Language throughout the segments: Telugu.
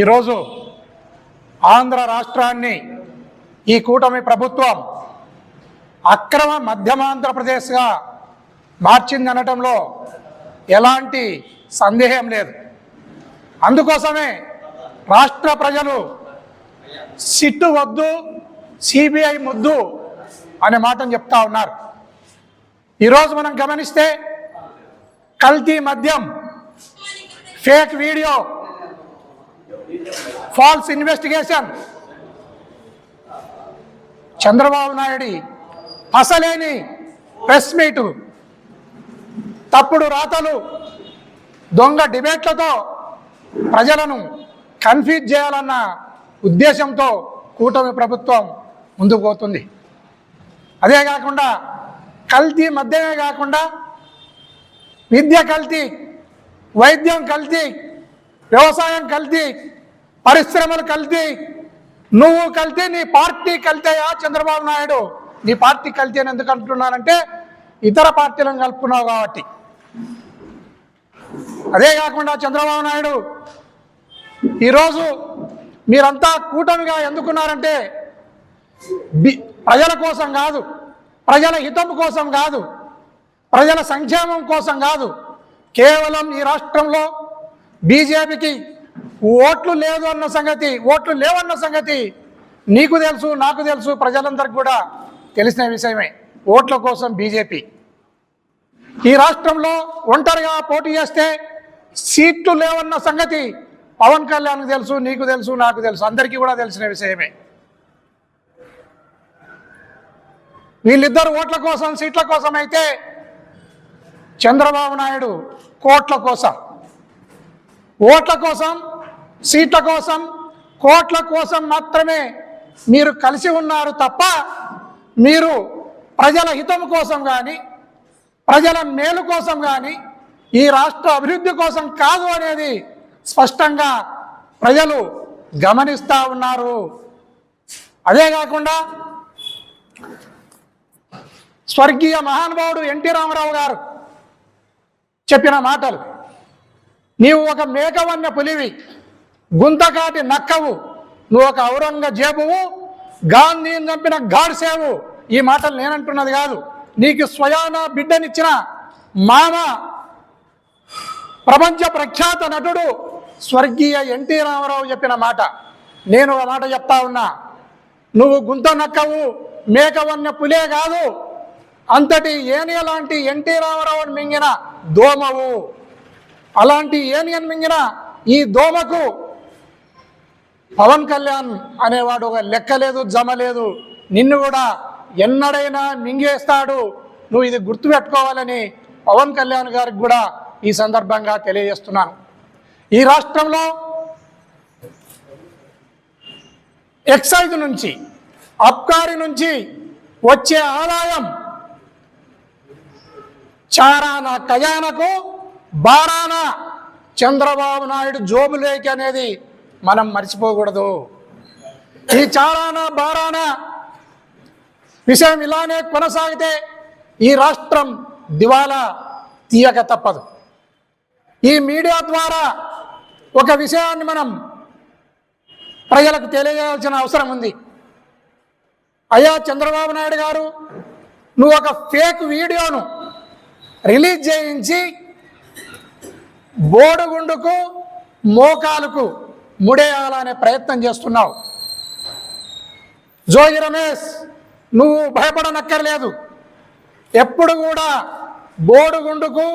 ఈరోజు ఆంధ్ర రాష్ట్రాన్ని ఈ కూటమి ప్రభుత్వం అక్రమ మధ్యమాంధ్రప్రదేశ్గా మార్చిందనటంలో ఎలాంటి సందేహం లేదు. అందుకోసమే రాష్ట్ర ప్రజలు సిట్టు వద్దు సిబిఐ ముద్దు అనే మాటను చెప్తా ఉన్నారు. ఈరోజు మనం గమనిస్తే కల్తీ మద్యం fake video false investigation. Chandrababu నాయుడి అసలేని ప్రెస్ మీటు తప్పుడు రాతలు దొంగ డిబేట్లతో ప్రజలను కన్ఫ్యూజ్ చేయాలన్న ఉద్దేశంతో కూటమి ప్రభుత్వం ముందుకు పోతుంది. అదే కాకుండా కల్తీ మద్యమే కాకుండా విద్య కల్తీ వైద్యం కల్తీ వ్యవసాయం కల్తీ పరిశ్రమలు కలితే నువ్వు కలితే నీ పార్టీ కలితేయా చంద్రబాబు నాయుడు. నీ పార్టీ కలితే అని ఎందుకు అంటున్నానంటే ఇతర పార్టీలను కలుపుకున్నావు కాబట్టి. అదే కాకుండా చంద్రబాబు నాయుడు ఈరోజు మీరంతా కూటమిగా ఎందుకున్నారంటే ప్రజల కోసం కాదు ప్రజల హితం కోసం కాదు ప్రజల సంక్షేమం కోసం కాదు. కేవలం ఈ రాష్ట్రంలో బీజేపీకి ఓట్లు లేదు అన్న సంగతి ఓట్లు లేవన్న సంగతి నీకు తెలుసు నాకు తెలుసు ప్రజలందరికీ కూడా తెలిసిన విషయమే. ఓట్ల కోసం బీజేపీ. ఈ రాష్ట్రంలో ఒంటరిగా పోటీ చేస్తే సీట్లు లేవన్న సంగతి పవన్ కళ్యాణ్కి తెలుసు నీకు తెలుసు నాకు తెలుసు అందరికీ కూడా తెలిసిన విషయమే. వీళ్ళిద్దరు ఓట్ల కోసం సీట్ల కోసం అయితే చంద్రబాబు నాయుడు కోట్ల కోసం. ఓట్ల కోసం సీట్ల కోసం కోట్ల కోసం మాత్రమే మీరు కలిసి ఉన్నారు తప్ప మీరు ప్రజల హితం కోసం కానీ ప్రజల మేలు కోసం కానీ ఈ రాష్ట్ర అభివృద్ధి కోసం కాదు అనేది స్పష్టంగా ప్రజలు గమనిస్తూ ఉన్నారు. అదే కాకుండా స్వర్గీయ మహానుభావుడు ఎన్టీ రామారావు గారు చెప్పిన మాటలు నీవు ఒక మేకవన్య పులివి గుంతకాటి నక్కవు. నువ్వు ఒక ఔరంగజేబువు గాంధీని చంపిన గాడ్సేవు. ఈ మాటలు నేనంటున్నది కాదు. నీకు స్వయాన బిడ్డనిచ్చిన మామ ప్రపంచ ప్రఖ్యాత నటుడు స్వర్గీయ ఎన్టీ రామారావు చెప్పిన మాట. నేను ఒక మాట చెప్తా ఉన్నా. నువ్వు గుంత నక్కవు మేకవన్న పులే కాదు. అంతటి ఏనియ లాంటి ఎన్టీ రామారావుని మింగిన దోమవు. అలాంటి ఏనియన్ మింగిన ఈ దోమకు పవన్ కళ్యాణ్ అనేవాడు ఒక లెక్క లేదు జమ లేదు నిన్ను కూడా ఎన్నడైనా మింగేస్తాడు. నువ్వు ఇది గుర్తుపెట్టుకోవాలని పవన్ కళ్యాణ్ గారికి కూడా ఈ సందర్భంగా తెలియజేస్తున్నాను. ఈ రాష్ట్రంలో ఎక్సైజ్ నుంచి అబ్కారీ నుంచి వచ్చే ఆదాయం చారాన ఖజానకు బారాన చంద్రబాబు నాయుడు జోబులేకి అనేది మనం మర్చిపోకూడదు. ఈ చారాన బారాన విషయం ఇలానే కొనసాగితే ఈ రాష్ట్రం దివాలా తీయక తప్పదు. ఈ మీడియా ద్వారా ఒక విషయాన్ని మనం ప్రజలకు తెలియజేయాల్సిన అవసరం ఉంది. అయ్యా చంద్రబాబు నాయుడు గారు నువ్వు ఒక ఫేక్ వీడియోను రిలీజ్ చేయించి బోడుగుండుకు మోకాలకు ముడేయాలనే ప్రయత్నం చేస్తున్నావు. జోగి రమేష్ నువ్వు భయపడనక్కర్లేదు. ఎప్పుడు కూడా బోడుగుండుకు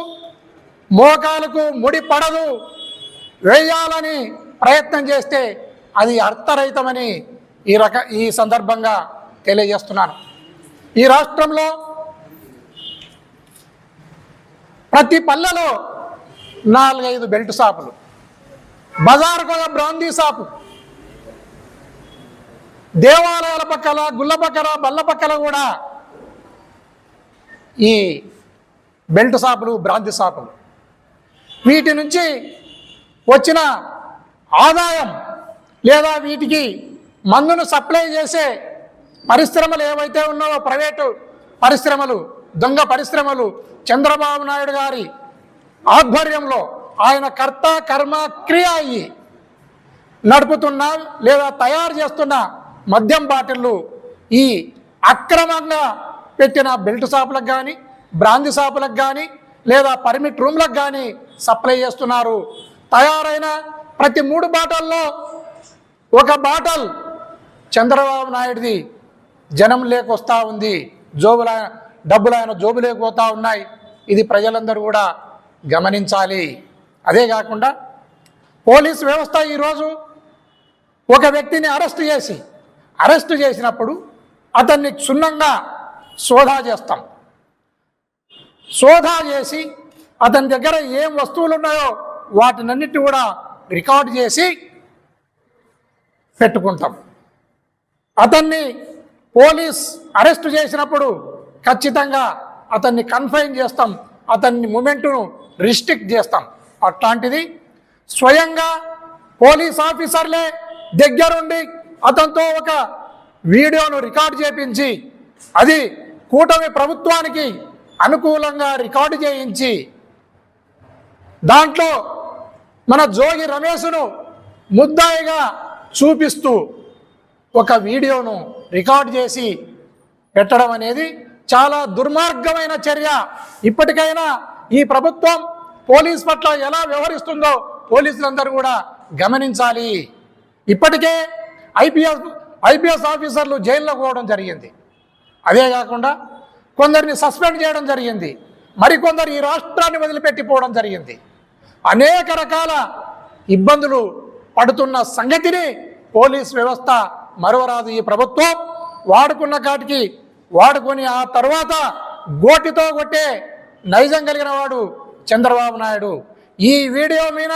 మోకాలకు ముడి పడదు. వేయాలని ప్రయత్నం చేస్తే అది అర్థరహితమని ఈ రక ఈ సందర్భంగా తెలియజేస్తున్నాను. ఈ రాష్ట్రంలో ప్రతి పల్లెలో నాలుగైదు బెల్ట్ షాపులు. బజార్ కూడా బ్రాందీ షాపు దేవాలయాల పక్కల గుళ్ళపక్కల బల్ల పక్కల కూడా ఈ బెల్ట్ షాపులు బ్రాంతి షాపులు వీటి నుంచి వచ్చిన ఆదాయం లేదా వీటికి మందును సప్లై చేసే పరిశ్రమలు ఏవైతే ఉన్నావో ప్రైవేటు పరిశ్రమలు దొంగ పరిశ్రమలు చంద్రబాబు నాయుడు గారి ఆధ్వర్యంలో ఆయన కర్త కర్మ క్రియ అయ్యి నడుపుతున్న లేదా తయారు చేస్తున్న మద్యం బాటిళ్ళు ఈ అక్రమంగా పెట్టిన బెల్ట్ షాపులకు కానీ బ్రాంది షాపులకు కానీ లేదా పర్మిట్ రూమ్లకు కానీ సప్లై చేస్తున్నారు. తయారైన ప్రతి మూడు బాటల్లో ఒక బాటల్ చంద్రబాబు నాయుడిది జనం లేకొస్తా ఉంది. జోబుల డబ్బులు ఆయన జోబు లేకపోతా ఉన్నాయి. ఇది ప్రజలందరూ కూడా గమనించాలి. అదే కాకుండా పోలీస్ వ్యవస్థ ఈరోజు ఒక వ్యక్తిని అరెస్ట్ చేసి అరెస్ట్ చేసినప్పుడు అతన్ని క్షుణ్ణంగా సోదా చేస్తాం. సోదా చేసి అతని దగ్గర ఏం వస్తువులు ఉన్నాయో వాటినన్నిటి కూడా రికార్డు చేసి పెట్టుకుంటాం. అతన్ని పోలీస్ అరెస్ట్ చేసినప్పుడు ఖచ్చితంగా అతన్ని కన్ఫైన్ చేస్తాం. అతన్ని మూమెంట్ను రిస్ట్రిక్ట్ చేస్తాం. అట్లాంటిది స్వయంగా పోలీస్ ఆఫీసర్లే దగ్గరుండి అతనితో ఒక వీడియోను రికార్డు చేపించి అది కూటమి ప్రభుత్వానికి అనుకూలంగా రికార్డు చేయించి దాంట్లో మన జోగి రమేష్ను ముద్దాయిగా చూపిస్తూ ఒక వీడియోను రికార్డ్ చేసి పెట్టడం అనేది చాలా దుర్మార్గమైన చర్య. ఇప్పటికైనా ఈ ప్రభుత్వం పోలీస్ పట్ల ఎలా వ్యవహరిస్తుందో పోలీసులందరూ కూడా గమనించాలి. ఇప్పటికే ఐపీఎస్ ఐపీఎస్ ఆఫీసర్లు జైల్లో పోవడం జరిగింది. అదే కాకుండా కొందరిని సస్పెండ్ చేయడం జరిగింది. మరికొందరు ఈ రాష్ట్రాన్ని వదిలిపెట్టిపోవడం జరిగింది. అనేక రకాల ఇబ్బందులు పడుతున్న సంగతిని పోలీస్ వ్యవస్థ మరవరాదు. ఈ ప్రభుత్వం వాడుకున్న కాటికి వాడుకొని ఆ తర్వాత గోటితో కొట్టే నైజం కలిగిన వాడు చంద్రబాబు నాయుడు. ఈ వీడియో మీద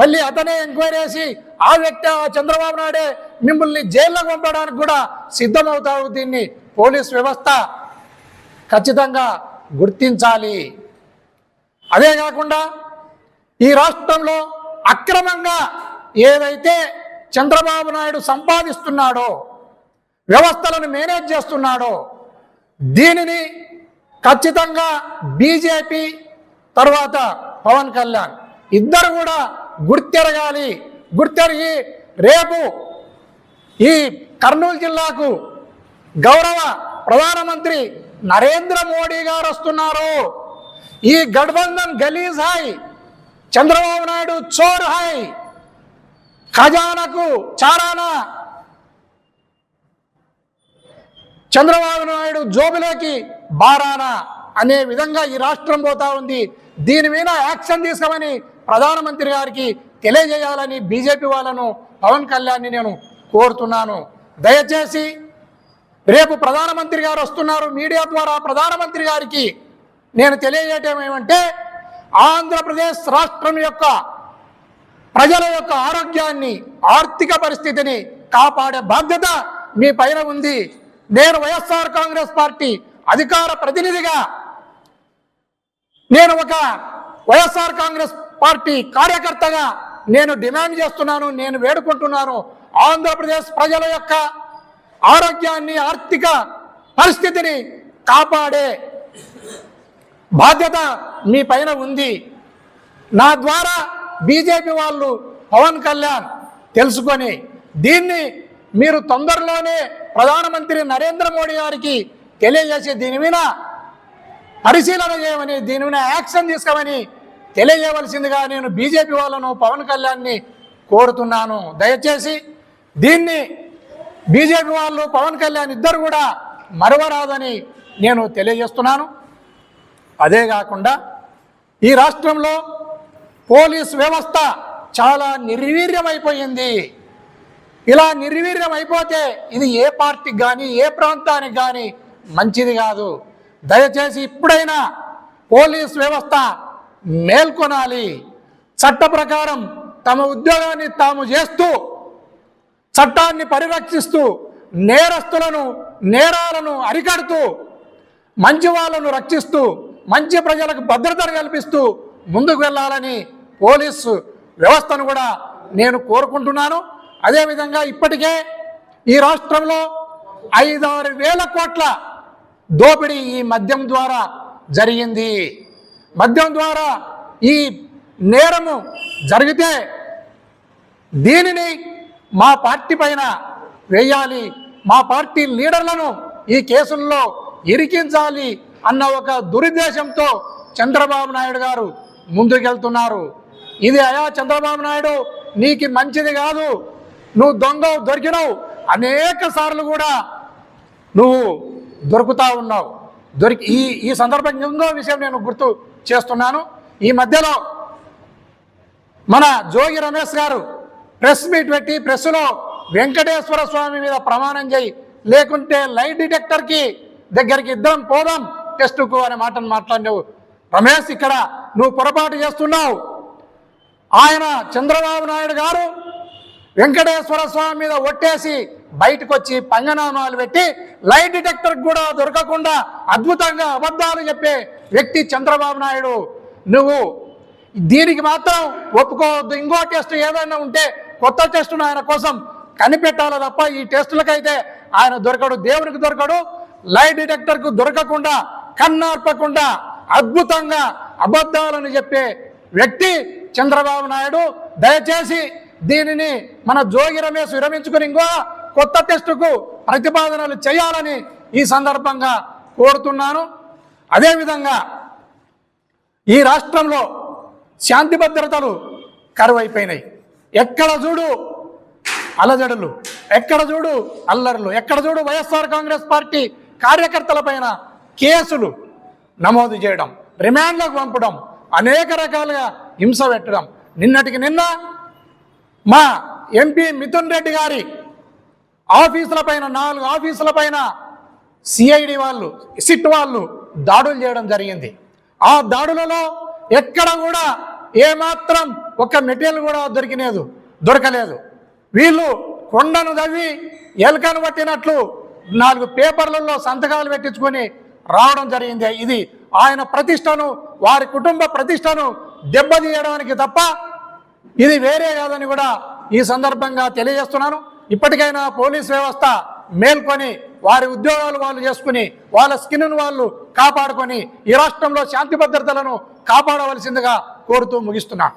మళ్ళీ అతనే ఎంక్వైరీ చేసి ఆ వ్యక్తి ఆ చంద్రబాబు నాయుడే మిమ్మల్ని జైల్లో పంపడానికి కూడా సిద్ధమవుతాడు దీన్ని. పోలీస్ వ్యవస్థ ఖచ్చితంగా గుర్తించాలి. అదే కాకుండా ఈ రాష్ట్రంలో అక్రమంగా ఏదైతే చంద్రబాబు నాయుడు సంపాదిస్తున్నాడో వ్యవస్థలను మేనేజ్ చేస్తున్నాడో దీనిని ఖచ్చితంగా బీజేపీ తర్వాత పవన్ కళ్యాణ్. ఇద్దరు కూడా గుర్తెరగాలి. గుర్తెరిగి రేపు ఈ కర్నూలు జిల్లాకు గౌరవ ప్రధానమంత్రి నరేంద్ర మోడీ గారు వస్తున్నారు. ఈ గఠబంధన్ గలీజ్ హాయ్ చంద్రబాబు నాయుడు చోర్ హాయ్ ఖజానాకు చారానా చంద్రబాబు నాయుడు జోబులోకి బారానా. అనే విధంగా ఈ రాష్ట్రం పోతా ఉంది. దీని మీద యాక్షన్ తీసుకోమని ప్రధానమంత్రి గారికి తెలియజేయాలని బీజేపీ వాళ్ళను పవన్ కళ్యాణ్ని నేను కోరుతున్నాను. దయచేసి రేపు ప్రధానమంత్రి గారు వస్తున్నారు మీడియా ద్వారా ప్రధానమంత్రి గారికి నేను తెలియజేయటం ఏమంటే ఆంధ్రప్రదేశ్ రాష్ట్రం యొక్క ప్రజల యొక్క ఆరోగ్యాన్ని ఆర్థిక పరిస్థితిని కాపాడే బాధ్యత మీ పైన ఉంది. నేను వైఎస్ఆర్ కాంగ్రెస్ పార్టీ అధికార ప్రతినిధిగా నేను ఒక వైఎస్ఆర్ కాంగ్రెస్ పార్టీ కార్యకర్తగా నేను డిమాండ్ చేస్తున్నాను నేను వేడుకుంటున్నాను. ఆంధ్రప్రదేశ్ ప్రజల యొక్క ఆరోగ్యాన్ని ఆర్థిక పరిస్థితిని కాపాడే బాధ్యత మీ పైన ఉంది. నా ద్వారా బీజేపీ వాళ్ళు పవన్ కళ్యాణ్ తెలుసుకొని దీన్ని మీరు తొందరలోనే ప్రధానమంత్రి నరేంద్ర మోడీ గారికి తెలియజేసి దీని మీద పరిశీలన చేయమని దీని మీద యాక్షన్ తీసుకోమని తెలియజేయవలసిందిగా నేను బీజేపీ వాళ్ళను పవన్ కళ్యాణ్ని కోరుతున్నాను. దయచేసి దీన్ని బీజేపీ వాళ్ళు పవన్ కళ్యాణ్ ఇద్దరు కూడా మరవరాదని నేను తెలియజేస్తున్నాను. అదే కాకుండా ఈ రాష్ట్రంలో పోలీస్ వ్యవస్థ చాలా నిర్వీర్యమైపోయింది. ఇలా నిర్వీర్యం అయిపోతే ఇది ఏ పార్టీకి కానీ ఏ ప్రాంతానికి కానీ మంచిది కాదు. దయచేసి ఇప్పుడైనా పోలీస్ వ్యవస్థ మేల్కొనాలి. చట్ట ప్రకారం తమ ఉద్యోగాన్ని తాము చేస్తూ చట్టాన్ని పరిరక్షిస్తూ నేరస్తులను నేరాలను అరికడుతూ మంచి వాళ్ళను రక్షిస్తూ మంచి ప్రజలకు భద్రతను కల్పిస్తూ ముందుకు వెళ్ళాలని పోలీసు వ్యవస్థను కూడా నేను కోరుకుంటున్నాను. అదేవిధంగా ఇప్పటికే ఈ రాష్ట్రంలో ఐదారు వేల కోట్ల దోపిడీ ఈ మద్యం ద్వారా జరిగింది. మద్యం ద్వారా ఈ నేరము జరిగితే దీనిని మా పార్టీ పైన వేయాలి. మా పార్టీ లీడర్లను ఈ కేసుల్లో ఇరికించాలి అన్న ఒక దురుద్దేశంతో చంద్రబాబు నాయుడు గారు ముందుకెళ్తున్నారు. ఇది అయా చంద్రబాబు నాయుడు నీకు మంచిది కాదు. నువ్వు దొంగ దొరికినవు అనేక సార్లు కూడా నువ్వు దొరుకుతా ఉన్నావు. దొరికి ఈ ఈ సందర్భంగా ఇంకో విషయం నేను గుర్తు చేస్తున్నాను. ఈ మధ్యలో మన జోగి రమేష్ గారు ప్రెస్ మీట్ పెట్టి ప్రెస్లో వెంకటేశ్వర స్వామి మీద ప్రమాణం చేయి లేకుంటే లైట్ డిటెక్టర్కి దగ్గరికి ఇద్దరం పోదాం టెస్టుకు అనే మాటను మాట్లాడినావు. రమేష్ ఇక్కడ నువ్వు పొరపాటు చేస్తున్నావు. ఆయన చంద్రబాబు నాయుడు గారు వెంకటేశ్వర స్వామి మీద ఒట్టేసి బయటకు వచ్చి పంగనామాలు పెట్టి లైట్ డిటెక్టర్ కూడా దొరకకుండా అద్భుతంగా అబద్ధాలు చెప్పే వ్యక్తి చంద్రబాబు నాయుడు. నువ్వు దీనికి మాత్రం ఒప్పుకోవద్దు. ఇంకో టెస్ట్ ఏదైనా ఉంటే కొత్త టెస్టును ఆయన కోసం కనిపెట్టాలి తప్ప ఈ టెస్టులకైతే ఆయన దొరకడు దేవునికి దొరకడు. లైట్ డిటెక్టర్కు దొరకకుండా కన్నార్పకుండా అద్భుతంగా అబద్ధాలను చెప్పే వ్యక్తి చంద్రబాబు నాయుడు. దయచేసి దీనిని మన జోగి రమేష్ విరమించుకుని ఇంకో కొత్త టెస్టుకు ప్రతిపాదనలు చేయాలని ఈ సందర్భంగా కోరుతున్నాను. అదేవిధంగా ఈ రాష్ట్రంలో శాంతి భద్రతలు కరువైపోయినాయి. ఎక్కడ చూడు అలజడులు ఎక్కడ చూడు అల్లర్లు ఎక్కడ చూడు వైఎస్ఆర్ కాంగ్రెస్ పార్టీ కార్యకర్తలపైన కేసులు నమోదు చేయడం రిమాండ్లకు పంపడం అనేక రకాలుగా హింస పెట్టడం. నిన్నటికి నిన్న మా ఎంపీ మిథున్ రెడ్డి గారి ఆఫీసుల పైన నాలుగు ఆఫీసుల పైన సిఐడి వాళ్ళు సిట్ వాళ్ళు దాడులు చేయడం జరిగింది. ఆ దాడులలో ఎక్కడ కూడా ఏమాత్రం ఒక మెటీరియల్ కూడా దొరికిలేదు దొరకలేదు. వీళ్ళు కొండను తవ్వి ఎలకను పట్టినట్లు నాలుగు పేపర్లలో సంతకాలు పెట్టించుకొని రావడం జరిగింది. ఇది ఆయన ప్రతిష్టను వారి కుటుంబ ప్రతిష్టను దెబ్బతీయడానికి తప్ప ఇది వేరే కాదని కూడా ఈ సందర్భంగా తెలియజేస్తున్నాను. ఇప్పటికైనా పోలీస్ వ్యవస్థ మేల్కొని వారి ఉద్యోగాలు వాళ్ళు చేసుకుని వాళ్ళ స్కిన్ను వాళ్ళు కాపాడుకొని ఈ రాష్ట్రంలో శాంతి భద్రతలను కాపాడవలసిందిగా కోరుతూ ముగిస్తున్నాను.